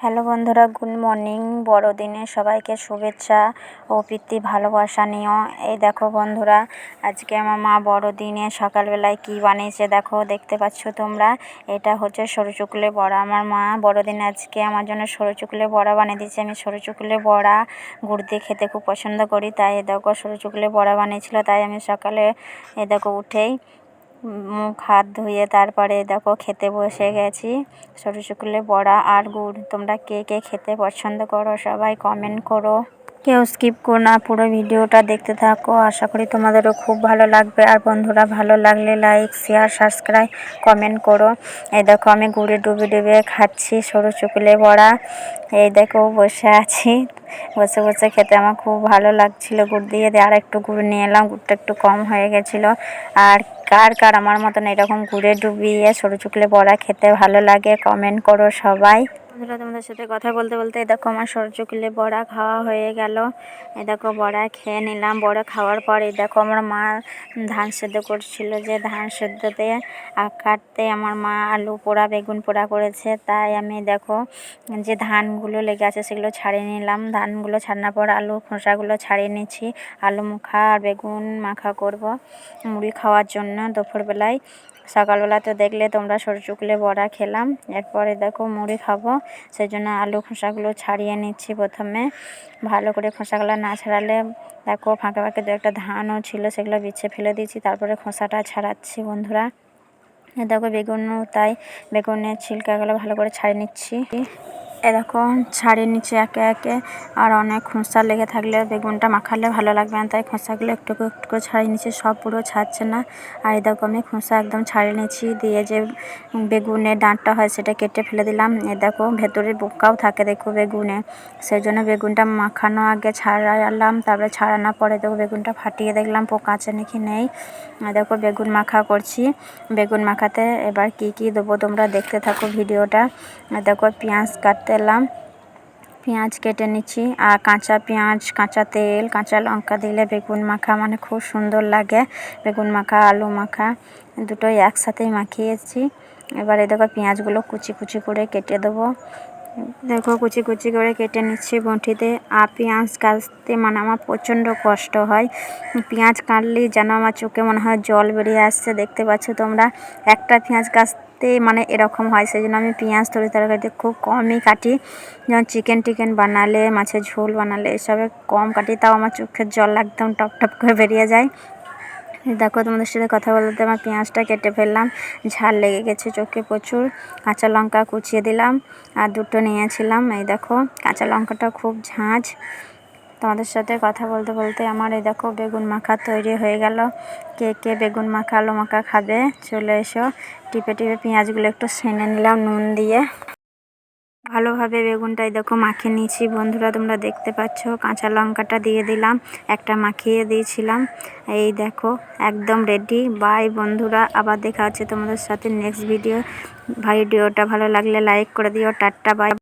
Hello বন্ধুরা, good morning. বড়দিনে সবাইকে শুভেচ্ছা ও প্রীতি ভালোবাসা নিও। এই দেখো বন্ধুরা, আজকে আমার মা বড়দিনে সকালবেলায় কি বানিয়েছে দেখো, দেখতে পাচ্ছ তোমরা? এটা হচ্ছে সরু চুকলে বড়া। আমার মা বড়দিনে আজকে আমার জন্য সরু চুকলে বড়া বানিয়ে দিয়েছে। আমি সরু চুকলে বড়া গুড় দিয়ে খেতে খুব পছন্দ করি। তাই এ দেখো সরু চুকলে বড়া বানিয়েছিল, তাই আমি সকালে এ দেখো উঠেই মুখ হাত ধুয়ে তারপরে দেখো খেতে বসে গেছি। সরু শুকলে বড়া আর গুড়। তোমরা কে কে খেতে পছন্দ করো সবাই কমেন্ট করো। কেউ স্কিপ করো না, পুরো ভিডিওটা দেখতে থাকো। আশা করি তোমাদেরও খুব ভালো লাগবে। আর বন্ধুরা, ভালো লাগলে লাইক শেয়ার সাবস্ক্রাইব কমেন্ট করো। এই দেখো, আমি গুড়ে ডুবে ডুবে খাচ্ছি সরু চুকলে বড়া। এই দেখো, বসে আছি। বসে বসে খেতে আমার খুব ভালো লাগছিল। গুড় দিয়ে দিয়ে আর একটু গুড় নিয়ে এলাম। গুড়টা একটু কম হয়ে গেছিল। আর কার কার আমার মতন এরকম গুড়ে ডুবিয়ে সরু চুকলে বড়া খেতে ভালো লাগে কমেন্ট করো সবাই। বন্ধুরা, তোমাদের সাথে কথা বলতে বলতে দেখো আমার সরচুকলে বড়া খাওয়া হয়ে গেল। এ দেখো বড়া খেয়ে নিলাম। বড়া খাওয়ার পর এই দেখো আমার মা ধান সেদ্ধ করছিল যে ধান সেদ্ধতে কাটতে আমার মা আলু পোড়া, বেগুন পোড়া করেছে। তাই আমি দেখো যে ধানগুলো লেগে আছে সেগুলো ছাড়িয়ে নিলাম। ধানগুলো ছাড়ানোর পর আলু খোসাগুলো ছাড়িয়ে নিচ্ছি। আলু মাখা আর বেগুন মাখা করব মুড়ি খাওয়ার জন্য দুপুরবেলায়। সকালবেলা তো দেখলে তোমরা সরচুকলে বড়া খেলাম। এরপরে দেখো মুড়ি খাব। সেই জন্য আলু খোসাগুলো ছাড়িয়ে নিচ্ছি প্রথমে। ভালো করে খোসাগুলো না ছাড়ালে দেখো ফাঁকে ফাঁকে দু একটা ধানও ছিল, সেগুলো বিছে ফেলে দিয়েছি। তারপরে খোসাটা ছাড়াচ্ছি বন্ধুরা। দেখো বেগুনও তাই, বেগুনের ছিলকাগুলো ভালো করে ছাড়িয়ে নিচ্ছি। এরকম ছাড়িয়ে নিচ্ছে একে একে আর অনেক খোঁসা লেগে থাকলে বেগুনটা মাখালে ভালো লাগবে না। তাই খোঁসাগুলো একটু একটু করে ছাড়িয়ে নিচ্ছি সব পুরো ছাড়ছে না। আর এরকম আমি খোঁসা একদম ছাড়িয়ে নিচ্ছি দিয়ে যে বেগুনের ডাঁটটা হয় সেটা কেটে ফেলে দিলাম। এ দেখো ভেতরে বোকাও থাকে দেখো বেগুনে। সেই জন্য বেগুনটা মাখানো আগে ছাড়ালাম, তারপরে ছাড়ানোর পরে দেখো বেগুনটা ফাটিয়ে দেখলাম, পোকা আছে নাকি নেই। দেখো বেগুন মাখা করছি। বেগুন মাখাতে এবার কি কি দেবো তোমরা দেখতে থাকো ভিডিওটা। দেখো পেঁয়াজ কাটতে এলাম পেঁয়াজ কেটে নিচ্ছি। আর কাঁচা পেঁয়াজ, কাঁচা তেল, কাঁচা লঙ্কা দিলে বেগুন মাখা মানে খুব সুন্দর লাগে। বেগুন মাখা, আলু মাখা, দুটোই একসাথেই মাখিয়েছি। এবারে দেখো পেঁয়াজগুলো কুচি কুচি করে কেটে দেবো। দেখো, কুচি কুচি করে কেটে নিচ্ছি বঁটিতে। আর পেঁয়াজ কাটতে মানে আমার প্রচণ্ড কষ্ট হয়। পেঁয়াজ কাটলেই যেন আমার চোখে মনে হয় জল বেরিয়ে আসছে। দেখতে পাচ্ছ তোমরা, একটা পেঁয়াজ কাটতে মানে এরকম হয় সেই জন্য আমি পেঁয়াজ তরি তরকারিতে খুব কমই কাটি। যেমন চিকেন টিকেন বানালে, মাছের ঝোল বানালে, এসবে কম কাটি, তাও আমার চোখের জল একদম টপ টপ করে বেরিয়ে যায়। দেখো তোমাদের সাথে কথা বলতে আমার পেঁয়াজটা কেটে ফেললাম। ঝাল লেগে গেছে চোখে প্রচুর। কাঁচা লঙ্কা কুচিয়ে দিলাম আর দুটো নিয়েছিলাম। এই দেখো, কাঁচা লঙ্কাটা খুব ঝাঁঝ তোমাদের সাথে কথা বলতে বলতে আমার এই দেখো বেগুন মাখা তৈরি হয়ে গেল। কে কে বেগুন মাখা আলু মাখা খাবে চলে এসো। টিপে টিপে পেঁয়াজগুলো একটু সেনে নিলাম নুন দিয়ে। ভালোভাবে বেগুনটাই দেখো মাখিয়ে নিয়েছি। বন্ধুরা, তোমরা দেখতে পাচ্ছ, কাঁচা লঙ্কাটা দিয়ে দিলাম, একটা মাখিয়ে দিয়েছিলাম। এই দেখো, একদম রেডি বাই বন্ধুরা, আবার দেখা আছে তোমাদের সাথে নেক্সট ভিডিও ভিডিওটা ভালো লাগলে লাইক করে দিও। টাট্টা বাই